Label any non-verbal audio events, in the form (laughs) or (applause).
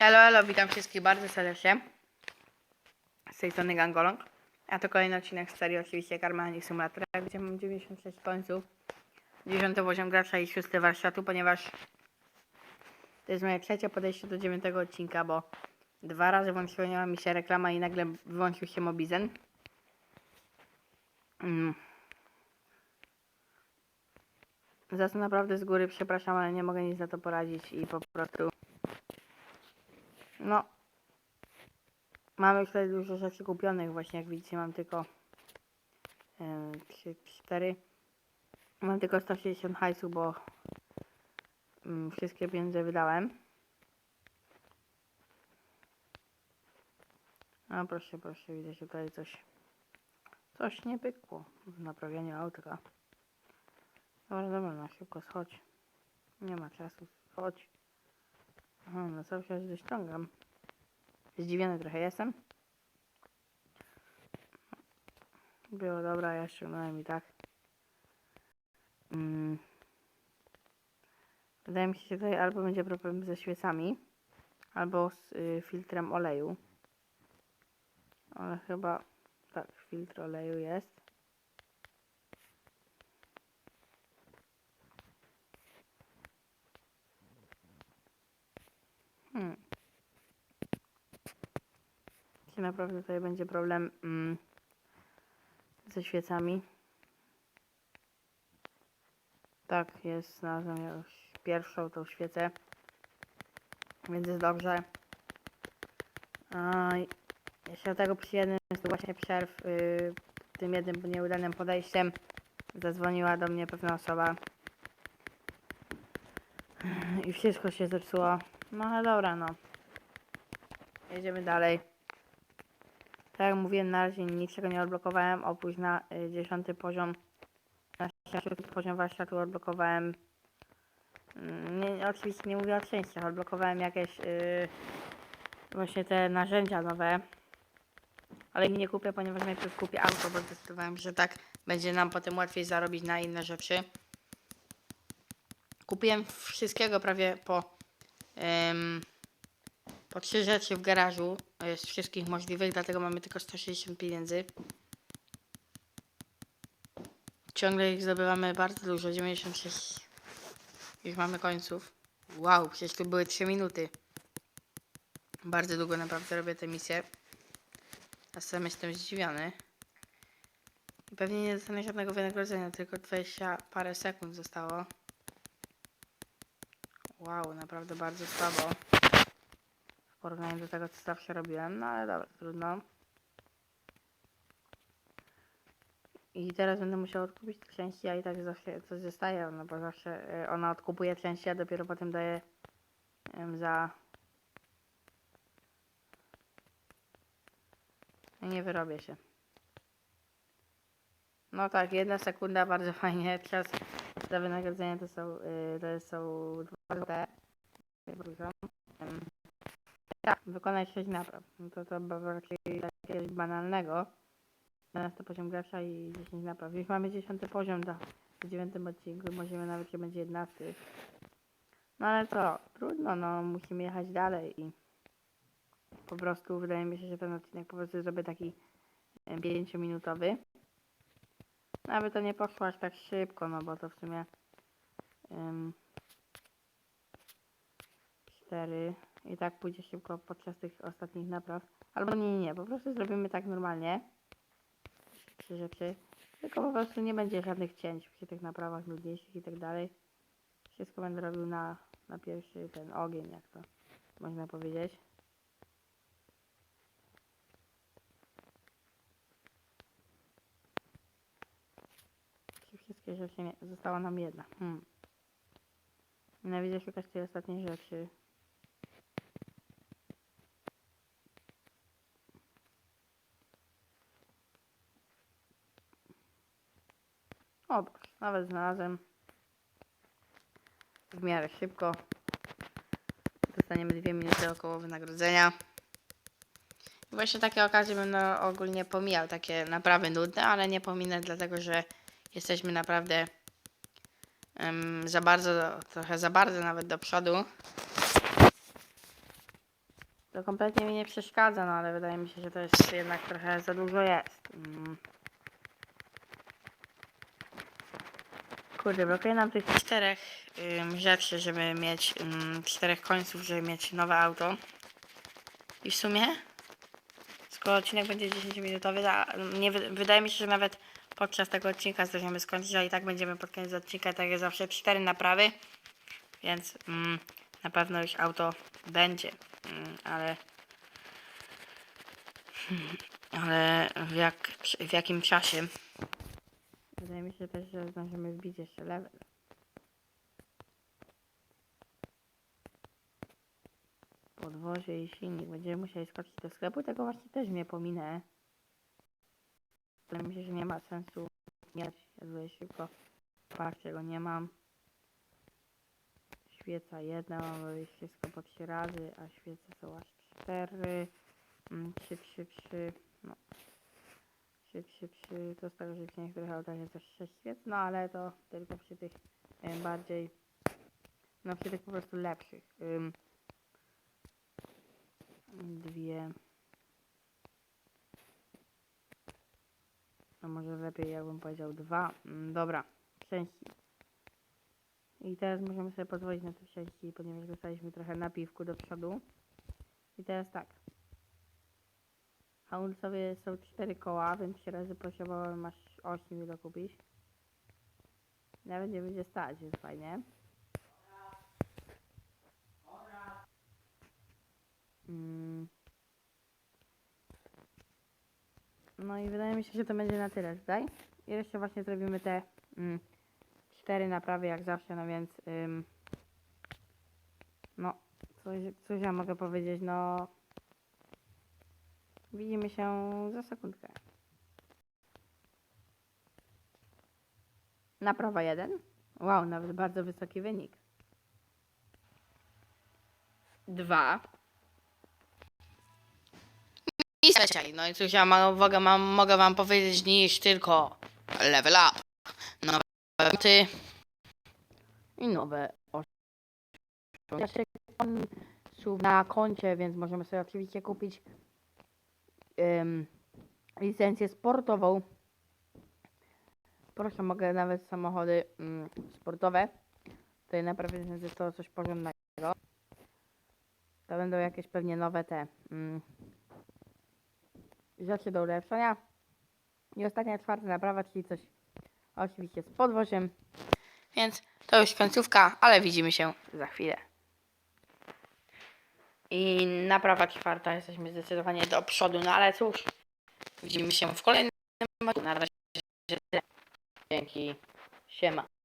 Elo, elo, witam wszystkich bardzo serdecznie. Z tej strony Gangolong. A to kolejny odcinek z serii oczywiście Carmani Simulator, gdzie mam 96 końców. 10 poziom gracza i 6 warsztatu, ponieważ to jest moje trzecie podejście do 9 odcinka, bo dwa razy włączyła mi się reklama i nagle wyłączył się Mobizen. Mm. Za to naprawdę z góry przepraszam, ale nie mogę nic na to poradzić i po prostu no. Mamy tutaj dużo rzeczy kupionych, właśnie jak widzicie mam tylko 3, 4. Mam tylko 160 hajsu, bo mm, wszystkie pieniądze wydałem. A proszę, proszę, widzę, tutaj coś coś nie pykło w naprawianiu autka. Dobra, dobra, na szybko schodź. Nie ma czasu, schodź. Aha, no cały czas ściągam. Zdziwiony trochę jestem. Było dobra, ja ściągnąłem i tak. Mm. Wydaje mi się, że tutaj albo będzie problem ze świecami, albo z y, filtrem oleju. Ale chyba tak, filtr oleju jest. Hmm. Czy naprawdę tutaj będzie problem mm, ze świecami? Tak, jest, znalazłem już pierwszą tą świecę. Więc jest dobrze. A, jeszcze do tego przy jednym z właśnie przerw, yy, tym jednym nieudanym podejściem, zadzwoniła do mnie pewna osoba. I wszystko się zepsuło. No dobra, no. Jedziemy dalej. Tak jak mówiłem, na razie niczego nie odblokowałem, oprócz na y, 10 poziom, na 10 poziom warsztatu odblokowałem, mm, nie, oczywiście nie mówię o częściach, odblokowałem jakieś y, właśnie te narzędzia nowe, ale nie kupię, ponieważ najpierw kupię auto, bo zdecydowałem, że tak będzie nam potem łatwiej zarobić na inne rzeczy. Kupiłem wszystkiego prawie po em, po trzy rzeczy w garażu z wszystkich możliwych, dlatego mamy tylko 160 pieniędzy. Ciągle ich zdobywamy bardzo dużo, 96 już mamy końców. Wow, przecież tu były 3 minuty. Bardzo długo naprawdę robię tę misję. A sam jestem zdziwiony. Pewnie nie dostanę żadnego wynagrodzenia, tylko 20 parę sekund zostało. Wow, naprawdę bardzo słabo w porównaniu do tego, co zawsze robiłem, no ale dobra, trudno. I teraz będę musiał odkupić części, a i tak zawsze coś zostaje, no bo zawsze y, ona odkupuje części, a dopiero potem daje em, za... I Nie wyrobię się. No tak, jedna sekunda, bardzo fajnie. Czas za wynagrodzenie to są, y, to są Em, tak, wykonać 6 napraw. No to to było raczej jakiegoś banalnego. 12 poziom gracza i 10 napraw. Już mamy 10 poziom do, w 9 odcinku. Możemy nawet, że będzie 11. No ale to trudno, no musimy jechać dalej i po prostu wydaje mi się, że ten odcinek po prostu zrobię taki 5-minutowy. No, aby to nie poszło aż tak szybko, no bo to w sumie um, 4 i tak pójdzie szybko podczas tych ostatnich napraw. Albo nie, nie, po prostu zrobimy tak normalnie. Trzy rzeczy. Tylko po prostu nie będzie żadnych cięć przy tych naprawach nudniejszych i tak dalej. Wszystko będę robił na, na pierwszy ten ogień, jak to można powiedzieć. Wszystkie rzeczy nie, została nam jedna. Hmm. Nienawidzę szukać tej ostatniej rzeczy. O, nawet znalazłem w miarę szybko. Dostaniemy dwie minuty około wynagrodzenia. Właśnie takie okazje będę ogólnie pomijał, takie naprawy nudne, ale nie pominę, dlatego że jesteśmy naprawdę em, za bardzo, trochę za bardzo nawet do przodu. To kompletnie mi nie przeszkadza, no ale wydaje mi się, że to jest jednak trochę za dużo jest. Mm. Kurde, brakuje nam tych czterech ym, rzeczy, żeby mieć ym, czterech końców, żeby mieć nowe auto. I w sumie, skoro odcinek będzie 10-minutowy, to nie, wy- wydaje mi się, że nawet podczas tego odcinka zdążymy skończyć, ale i tak będziemy pod koniec odcinka, tak jak zawsze, cztery naprawy. Więc mm, na pewno już auto będzie. Mm, ale (laughs) ale w, jak, w jakim czasie? Wydaje mi się też, że zdążymy wbić jeszcze level. Podwozie i silnik. Będziemy musieli skoczyć do sklepu. Tego właśnie też nie pominę. Wydaje mi się, że nie ma sensu mieć. Tutaj szybko patrzcie, go nie mam. Świeca jedna, mamy wszystko po trzy razy, a świece są aż cztery. Mm, Trzy, trzy, trzy, no. Trzy, trzy, trzy, to że w niektórych autach jest sześć świec, no ale to tylko przy tych bardziej, no przy tych po prostu lepszych. Dwie, a może lepiej jakbym powiedział dwa, Mm, dobra, części. I teraz możemy sobie pozwolić na te części, ponieważ dostaliśmy trochę napiwku do przodu. I teraz tak. Hamulcowie są cztery koła, więc trzy razy posiadałem masz 8 do kupić. Nawet nie będzie stać, jest fajnie. Mm. No i wydaje mi się, że to będzie na tyle tutaj. I jeszcze właśnie zrobimy te mm, cztery naprawy jak zawsze, no więc ym, no coś, coś ja mogę powiedzieć, no Widzimy się za sekundkę. Naprawa 1. Wow, nawet bardzo wysoki wynik. 2. I. No i cóż ja mam, mogę, mam, mogę wam powiedzieć niż tylko level up. Nowe ty i nowe osób na koncie, więc możemy sobie oczywiście kupić ym, licencję sportową. Proszę, mogę nawet samochody ym, sportowe. Tutaj naprawdę jest to coś porządnego. To będą jakieś pewnie nowe te ym, rzeczy do ulepszenia. I ostatnia, czwarta naprawa, czyli coś oczywiście z podwoziem. Więc to już końcówka, ale widzimy się za chwilę. I naprawa czwarta, jesteśmy zdecydowanie do przodu, no ale cóż, widzimy się w kolejnym. Na razie. Dzięki, siema.